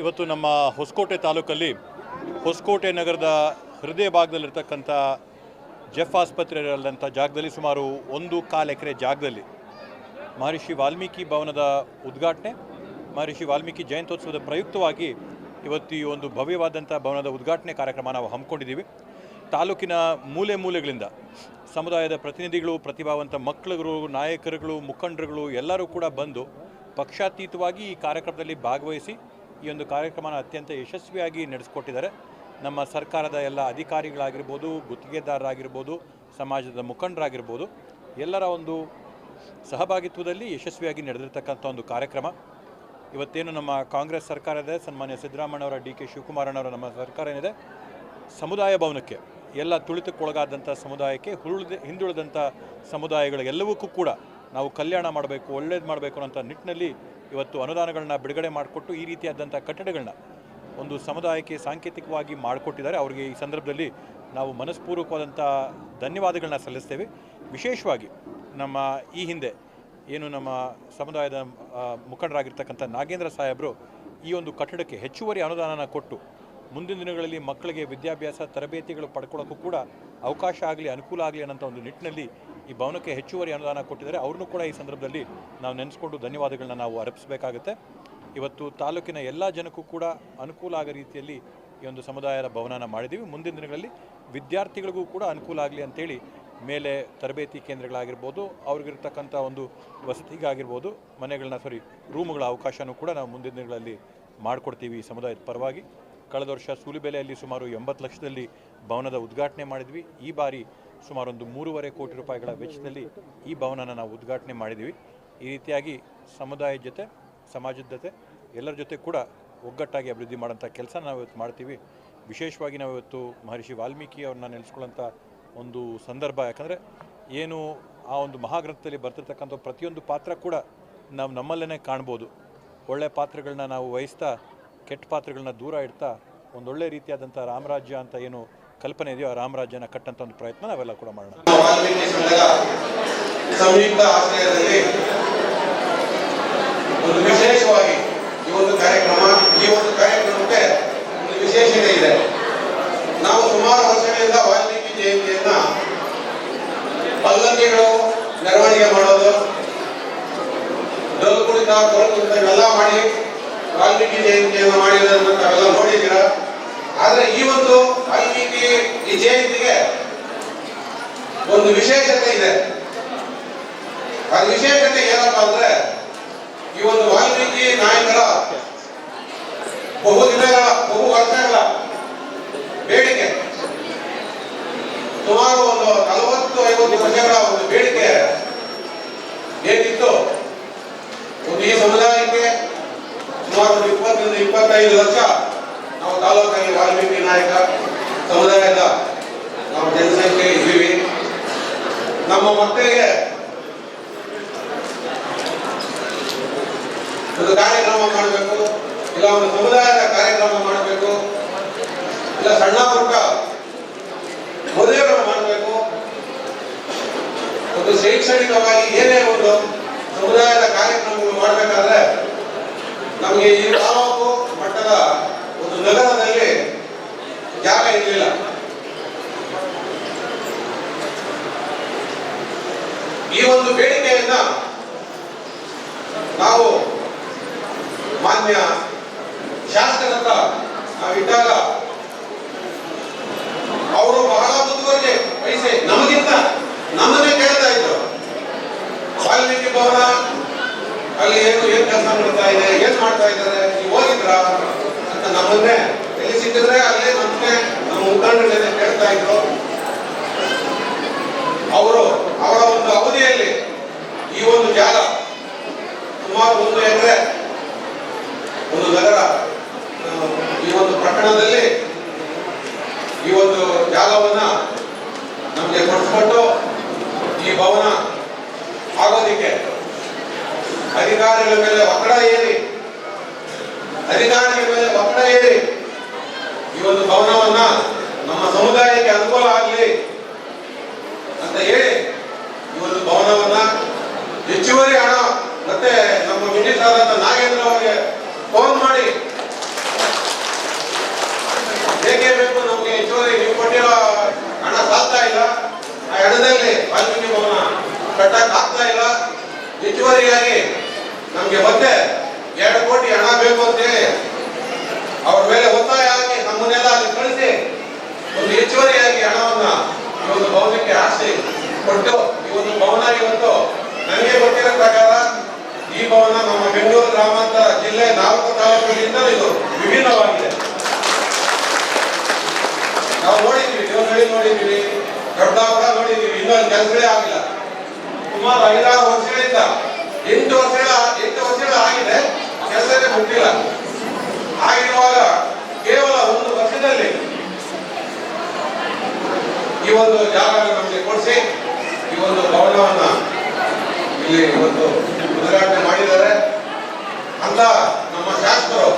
ಇವತ್ತು ನಮ್ಮ ಹೊಸಕೋಟೆ ತಾಲೂಕಲ್ಲಿ ಹೊಸಕೋಟೆ ನಗರದ ಹೃದಯ ಭಾಗದಲ್ಲಿರ್ತಕ್ಕಂಥ ಜೆಫ್ ಆಸ್ಪತ್ರೆಯಲ್ಲಂಥ ಜಾಗದಲ್ಲಿ ಸುಮಾರು ಒಂದು ಕಾಲು ಎಕರೆ ಜಾಗದಲ್ಲಿ ಮಹರ್ಷಿ ವಾಲ್ಮೀಕಿ ಭವನದ ಉದ್ಘಾಟನೆ, ಮಹರ್ಷಿ ವಾಲ್ಮೀಕಿ ಜಯಂತ್ಯೋತ್ಸವದ ಪ್ರಯುಕ್ತವಾಗಿ ಇವತ್ತು ಈ ಒಂದು ಭವ್ಯವಾದಂಥ ಭವನದ ಉದ್ಘಾಟನೆ ಕಾರ್ಯಕ್ರಮ ನಾವು ಹಮ್ಮಿಕೊಂಡಿದ್ದೀವಿ. ತಾಲೂಕಿನ ಮೂಲೆ ಮೂಲೆಗಳಿಂದ ಸಮುದಾಯದ ಪ್ರತಿನಿಧಿಗಳು, ಪ್ರತಿಭಾವಂತ ಮಕ್ಕಳುಗಳು, ನಾಯಕರುಗಳು, ಮುಖಂಡರುಗಳು ಎಲ್ಲರೂ ಕೂಡ ಬಂದು ಪಕ್ಷಾತೀತವಾಗಿ ಈ ಕಾರ್ಯಕ್ರಮದಲ್ಲಿ ಭಾಗವಹಿಸಿ ಈ ಒಂದು ಕಾರ್ಯಕ್ರಮನ ಅತ್ಯಂತ ಯಶಸ್ವಿಯಾಗಿ ನಡೆಸ್ಕೊಟ್ಟಿದ್ದಾರೆ. ನಮ್ಮ ಸರ್ಕಾರದ ಎಲ್ಲ ಅಧಿಕಾರಿಗಳಾಗಿರ್ಬೋದು, ಗುತ್ತಿಗೆದಾರರಾಗಿರ್ಬೋದು, ಸಮಾಜದ ಮುಖಂಡರಾಗಿರ್ಬೋದು, ಎಲ್ಲರ ಒಂದು ಸಹಭಾಗಿತ್ವದಲ್ಲಿ ಯಶಸ್ವಿಯಾಗಿ ನಡೆದಿರ್ತಕ್ಕಂಥ ಒಂದು ಕಾರ್ಯಕ್ರಮ. ಇವತ್ತೇನು ನಮ್ಮ ಕಾಂಗ್ರೆಸ್ ಸರ್ಕಾರ ಇದೆ ಸನ್ಮಾನ್ಯ ಸಿದ್ದರಾಮಣ್ಣವರ ಡಿ ಕೆ ಶಿವಕುಮಾರಣ್ಣವರ ನಮ್ಮ ಸರ್ಕಾರ ಏನಿದೆ? ಸಮುದಾಯ ಭವನಕ್ಕೆ, ಎಲ್ಲ ತುಳಿತಕ್ಕೊಳಗಾದಂಥ ಸಮುದಾಯಕ್ಕೆ, ಹುರುಳಿದ, ಹಿಂದುಳಿದಂಥ ಸಮುದಾಯಗಳಿಗೆಲ್ಲವಕ್ಕೂ ಕೂಡ ನಾವು ಕಲ್ಯಾಣ ಮಾಡಬೇಕು, ಒಳ್ಳೇದು ಮಾಡಬೇಕು ಅನ್ನೋಂಥ ನಿಟ್ಟಿನಲ್ಲಿ ಇವತ್ತು ಅನುದಾನಗಳನ್ನ ಬಿಡುಗಡೆ ಮಾಡಿಕೊಟ್ಟು ಈ ರೀತಿಯಾದಂಥ ಕಟ್ಟಡಗಳನ್ನ ಒಂದು ಸಮುದಾಯಕ್ಕೆ ಸಾಂಕೇತಿಕವಾಗಿ ಮಾಡಿಕೊಟ್ಟಿದ್ದಾರೆ. ಅವರಿಗೆ ಈ ಸಂದರ್ಭದಲ್ಲಿ ನಾವು ಮನಸ್ಪೂರ್ವಕವಾದಂಥ ಧನ್ಯವಾದಗಳನ್ನ ಸಲ್ಲಿಸ್ತೇವೆ. ವಿಶೇಷವಾಗಿ ನಮ್ಮ ಈ ಹಿಂದೆ ಏನು ನಮ್ಮ ಸಮುದಾಯದ ಮುಖಂಡರಾಗಿರ್ತಕ್ಕಂಥ ನಾಗೇಂದ್ರ ಸಾಹೇಬರು ಈ ಒಂದು ಕಟ್ಟಡಕ್ಕೆ ಹೆಚ್ಚುವರಿ ಅನುದಾನನ ಕೊಟ್ಟು ಮುಂದಿನ ದಿನಗಳಲ್ಲಿ ಮಕ್ಕಳಿಗೆ ವಿದ್ಯಾಭ್ಯಾಸ, ತರಬೇತಿಗಳು ಪಡ್ಕೊಳ್ಳೋಕ್ಕೂ ಕೂಡ ಅವಕಾಶ ಆಗಲಿ, ಅನುಕೂಲ ಆಗಲಿ ಅನ್ನೋಂಥ ಒಂದು ನಿಟ್ಟಿನಲ್ಲಿ ಈ ಭವನಕ್ಕೆ ಹೆಚ್ಚುವರಿ ಅನುದಾನ ಕೊಟ್ಟಿದ್ದಾರೆ. ಅವ್ರನ್ನೂ ಕೂಡ ಈ ಸಂದರ್ಭದಲ್ಲಿ ನಾವು ನೆನೆಸ್ಕೊಂಡು ಧನ್ಯವಾದಗಳನ್ನ ನಾವು ಅರ್ಪಿಸಬೇಕಾಗುತ್ತೆ. ಇವತ್ತು ತಾಲೂಕಿನ ಎಲ್ಲ ಜನಕ್ಕೂ ಕೂಡ ಅನುಕೂಲ ಆಗೋ ರೀತಿಯಲ್ಲಿ ಈ ಒಂದು ಸಮುದಾಯದ ಭವನನ ಮಾಡಿದ್ದೀವಿ. ಮುಂದಿನ ದಿನಗಳಲ್ಲಿ ವಿದ್ಯಾರ್ಥಿಗಳಿಗೂ ಕೂಡ ಅನುಕೂಲ ಆಗಲಿ ಅಂತೇಳಿ ಮೇಲೆ ತರಬೇತಿ ಕೇಂದ್ರಗಳಾಗಿರ್ಬೋದು, ಅವ್ರಿಗಿರ್ತಕ್ಕಂಥ ಒಂದು ವಸತಿಗಾಗಿರ್ಬೋದು, ಮನೆಗಳನ್ನ ಸಾರಿ ರೂಮ್ಗಳ ಅವಕಾಶನೂ ಕೂಡ ನಾವು ಮುಂದಿನ ದಿನಗಳಲ್ಲಿ ಮಾಡಿಕೊಡ್ತೀವಿ ಈ ಸಮುದಾಯದ ಪರವಾಗಿ. ಕಳೆದ ವರ್ಷ ಸೂಲಿಬೆಲೆಯಲ್ಲಿ ಸುಮಾರು ಎಂಬತ್ತು ಲಕ್ಷದಲ್ಲಿ ಭವನದ ಉದ್ಘಾಟನೆ ಮಾಡಿದ್ವಿ. ಈ ಬಾರಿ ಸುಮಾರು ಒಂದು ಮೂರುವರೆ ಕೋಟಿ ರೂಪಾಯಿಗಳ ವೆಚ್ಚದಲ್ಲಿ ಈ ಭವನನ ನಾವು ಉದ್ಘಾಟನೆ ಮಾಡಿದ್ವಿ ಈ ರೀತಿಯಾಗಿ ಸಮುದಾಯದ ಜೊತೆ, ಸಮಾಜದ ಜೊತೆ, ಎಲ್ಲರ ಜೊತೆ ಕೂಡ ಒಗ್ಗಟ್ಟಾಗಿ ಅಭಿವೃದ್ಧಿ ಮಾಡೋಂಥ ಕೆಲಸ ನಾವು ಇವತ್ತು ಮಾಡ್ತೀವಿ. ವಿಶೇಷವಾಗಿ ನಾವು ಇವತ್ತು ಮಹರ್ಷಿ ವಾಲ್ಮೀಕಿ ಅವ್ರನ್ನ ನೆಲೆಸ್ಕೊಳ್ಳೋಂಥ ಒಂದು ಸಂದರ್ಭ, ಯಾಕಂದರೆ ಏನು ಆ ಒಂದು ಮಹಾಗ್ರಂಥದಲ್ಲಿ ಬರ್ತಿರ್ತಕ್ಕಂಥ ಪ್ರತಿಯೊಂದು ಪಾತ್ರ ಕೂಡ ನಾವು ನಮ್ಮಲ್ಲೇ ಕಾಣ್ಬೋದು. ಒಳ್ಳೆಯ ಪಾತ್ರಗಳನ್ನ ನಾವು ವಹಿಸ್ತಾ ಕೆಟ್ಟ ಪಾತ್ರಗಳನ್ನ ದೂರ ಇಡ್ತಾ ಒಂದೊಳ್ಳೆ ರೀತಿಯಾದಂಥ ರಾಮರಾಜ್ಯ ಅಂತ ಏನು ಕಲ್ಪನೆ ಇದೆಯೋ ಆ ರಾಮರಾಜ್ಯನ ಕಟ್ಟಂತ ಒಂದು ಪ್ರಯತ್ನ ನಾವೆಲ್ಲ ಕೂಡ ಮಾಡೋಣ. ಒಂದು ವಿಶೇಷವಾಗಿ ಈ ಒಂದು ಕಾರ್ಯಕ್ರಮ, ಈ ಒಂದು ಕಾರ್ಯಕ್ರಮಕ್ಕೆ ಒಂದು ವಿಶೇಷತೆ ಇದೆ. ನಾವು ಸುಮಾರು ವರ್ಷಗಳಿಂದ ವಾಲ್ಮೀಕಿ ಜಯಂತಿಯನ್ನ ಪಲ್ಲಕ್ಕಿಗಳು ಮೆರವಣಿಗೆ ಮಾಡೋದು ಡೊಲ್ ಕುಣಿತ ಇವೆಲ್ಲ ಮಾಡಿ ವಾಲ್ಮೀಕಿ ಜಯಂತಿಯನ್ನು ಮಾಡಿರೋದನ್ನು ತಾವೆಲ್ಲ ನೋಡಿದ್ದೀರಾ? ಆದ್ರೆ ಈ ಒಂದು ವಾಲ್ಮೀಕಿ ಈ ಜಯಂತಿಗೆ ಒಂದು ವಿಶೇಷತೆ ಇದೆ. ಆ ವಿಶೇಷತೆ ಏನಪ್ಪಾ ಅಂದ್ರೆ ಈ ಒಂದು ವಾಲ್ಮೀಕಿ ನಾಯಕರ ಬಹು ದಿನಗಳ ಬಹು ವರ್ಷಗಳ ಬೇಡಿಕೆ ಸುಮಾರು ಒಂದು ನಲವತ್ತು ಐವತ್ತು ವರ್ಷಗಳ ಒಂದು ಬೇಡಿಕೆ ಏನಿತ್ತು ಒಂದು ಈ ಸಮುದಾಯಕ್ಕೆ ಸುಮಾರು ಒಂದು ಇಪ್ಪತ್ತರಿಂದ ಇಪ್ಪತ್ತೈದು ಲಕ್ಷ ನಾವು ತಾಲೂಕಿನ ವಾಲ್ಮೀಕಿ ನಾಯಕ ಸಮುದಾಯದ ನಾವು ಜನಸಂಖ್ಯೆ ಇದ್ದೀವಿ. ನಮ್ಮ ಮಕ್ಕಳಿಗೆ ಒಂದು ಕಾರ್ಯಕ್ರಮ ಮಾಡಬೇಕು, ಇಲ್ಲ ಒಂದು ಸಮುದಾಯದ ಕಾರ್ಯಕ್ರಮ ಮಾಡಬೇಕು, ಇಲ್ಲ ಸಣ್ಣ ಪುಟ್ಟ ಮದುವೆಗಳು ಮಾಡಬೇಕು. ಒಂದು ಶೈಕ್ಷಣಿಕವಾಗಿ ಏನೇ ಒಂದು ಸಮುದಾಯದ ಕಾರ್ಯಕ್ರಮಗಳು ಮಾಡಬೇಕಾದ್ರೆ ನಮಗೆ ಈ ಒಂದು ನಗರದಲ್ಲಿ ಜಾಗ ಇರಲಿಲ್ಲ. ಈ ಒಂದು ಬೇಡಿಕೆಯನ್ನ ನಾವು ಮಾನ್ಯ ಶಾಸಕರ ಹತ್ರ ನಾವಿದ್ದಾಗ ಅವರು ಬಹಳ ಮುತುವರ್ಜಿ ವಹಿಸಿ ನಮಗಿಂತ ನಮ್ಮನ್ನೇ ಕೇಳ್ತಾ ಇದ್ರು. ವಾಲ್ಮೀಕಿ ಭವನ ಅಲ್ಲಿ ಏನು, ಏನ್ ಕೆಲಸ ಮಾಡ್ತಾ ಇದೆ, ಏನ್ ಮಾಡ್ತಾ ಇದ್ದಾರೆ ಹೋಗಿದ್ರ? ನಮ್ಮನ್ನೇ ಎಲ್ಲಿ ಸಿಕ್ಕಿದ್ರೆ ಅಲ್ಲೇ ನಮ್ಮನ್ನೇ ನಮ್ಮ ಮುಖಂಡಗಳನ್ನೇ ಕೇಳ್ತಾ ಇದ್ರು. ಅವರು ಅವರ ಒಂದು ಅವಧಿಯಲ್ಲಿ ಈ ಒಂದು ಜಾಗ ಸುಮಾರು ಒಂದು ಎಕರೆ, ಒಂದು ನಗರ ಈ ಒಂದು ಪ್ರಕರಣದಲ್ಲಿ ಈ ಒಂದು ಜಾಗವನ್ನ ನಮಗೆ ಕೊಟ್ಟು ಈ ಭವನ ಆಗೋದಿಕ್ಕೆ ಅಧಿಕಾರಿಗಳ ಮೇಲೆ ಒತ್ತಡ ಏರಿ ಅಧಿಕಾರಿಗಳ ಮೇಲೆ ಒತ್ತಡ ಈ ಒಂದು ಭವನವನ್ನ ನಮ್ಮ ಸಮುದಾಯಕ್ಕೆ ಅನುಕೂಲ ಆಗಲಿ ಅಂತ ಹೇಳಿ ಈ ಒಂದು ಭವನವನ್ನ ಹೆಚ್ಚುವರಿ ಹಣ ಮತ್ತೆ ನಮ್ಮ ಮಿನಿಸ್ಟರ್ ನಾಗೇಂದ್ರ ಅವರಿಗೆ ಫೋನ್ ಮಾಡಿ. ಹೇಗೆ ಬೇಕು, ನಮಗೆ ಹೆಚ್ಚುವರಿ ನೀವು ಕೊಟ್ಟಿರೋ ಹಣ ಸಾಕ್ತಾಯಿಲ್ಲ ಆ ಹಣದಲ್ಲಿ ವಾಲ್ಮೀಕಿ ಭವನ ಕಟ್ಟಕ್ಕೆ ಆಗ್ತಾ ಇಲ್ಲ. ಹೆಚ್ಚುವರಿಯಾಗಿ ನಮಗೆ ಮತ್ತೆ ಎರಡು ಕೋಟಿ ಹಣ ಬೇಕು ಅಂತೇಳಿ ಅವ್ರ ಮೇಲೆ ಒತ್ತಾಯ ಆಗಿ ನಮ್ಮನ್ನೆಲ್ಲ ಅಲ್ಲಿ ಕಳಿಸಿ ಒಂದು ಹೆಚ್ಚುವರಿಯಾಗಿ ಹಣವನ್ನ ಈ ಒಂದು ಭವನಕ್ಕೆ ಆಸೆ ಕೊಟ್ಟು ಈ ಒಂದು ಭವನ ಇವತ್ತು ನನಗೆ ಗೊತ್ತಿರೋ ಪ್ರಕಾರ ಈ ಭವನ ನಮ್ಮ ಬೆಂಗಳೂರು ಗ್ರಾಮಾಂತರ ಜಿಲ್ಲೆ ನಾಲ್ಕು ತಾಲೂಕುಗಳಿಂದ ಇದು ವಿಭಿನ್ನವಾಗಿದೆ. ನಾವು ನೋಡಿದ್ವಿ ದೇವನಹಳ್ಳಿ ನೋಡಿದ್ವಿ ದೊಡ್ಡಾಪುರ ನೋಡಿದ್ದೀವಿ, ಇನ್ನೊಂದು ಕೆಲಸಗಳೇ ಆಗಿಲ್ಲ. ಸುಮಾರು ಐದಾರು ವರ್ಷಗಳಿಂದ ಎಂಟು ವರ್ಷಗಳ ಎಂಟು ವರ್ಷಗಳ ಆಗಿದೆ. ಕೆಲಸನೇ ಮುಟ್ಟಿಲ್ಲ. ಆಗಿರುವಾಗ ಕೇವಲ ಒಂದು ವರ್ಷದಲ್ಲಿ ಈ ಒಂದು ಜಾಗ ನಮಗೆ ಕೊಡಿಸಿ, ಈ ಒಂದು ಭವನವನ್ನ ಇಲ್ಲಿ ಇವತ್ತು ಉದ್ಘಾಟನೆ ಮಾಡಿದ್ದಾರೆ. ಅಂತ ನಮ್ಮ ಶಾಸಕರು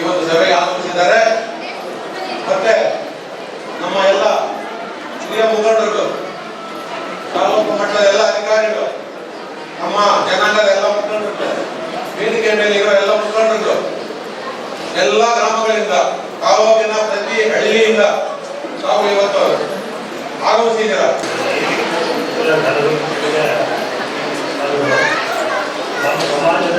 ಇವತ್ತು ಒಂದು ಸಭೆಗೆ ಆಗಮಿಸಿದ್ದಾರೆ ಮತ್ತೆ ನಮ್ಮ ಎಲ್ಲ ಹಿರಿಯ ಮುಖಂಡರು ತಾಲೂಕು ಮಟ್ಟದ ಎಲ್ಲ ಅಧಿಕಾರಿಗಳು, ನಮ್ಮ ಜನಾಂಗದ ಮೇಲೆ ಇರೋ ಎಲ್ಲ ಮುಖಂಡರು ಎಲ್ಲ ಗ್ರಾಮಗಳಿಂದ ತಾಲೂಕಿನ ಪ್ರತಿ ಹಳ್ಳಿಯಿಂದ ನಾವು ಇವತ್ತು ಆಗಮಿಸಿದ್ದೀರ? ನಮ್ಮ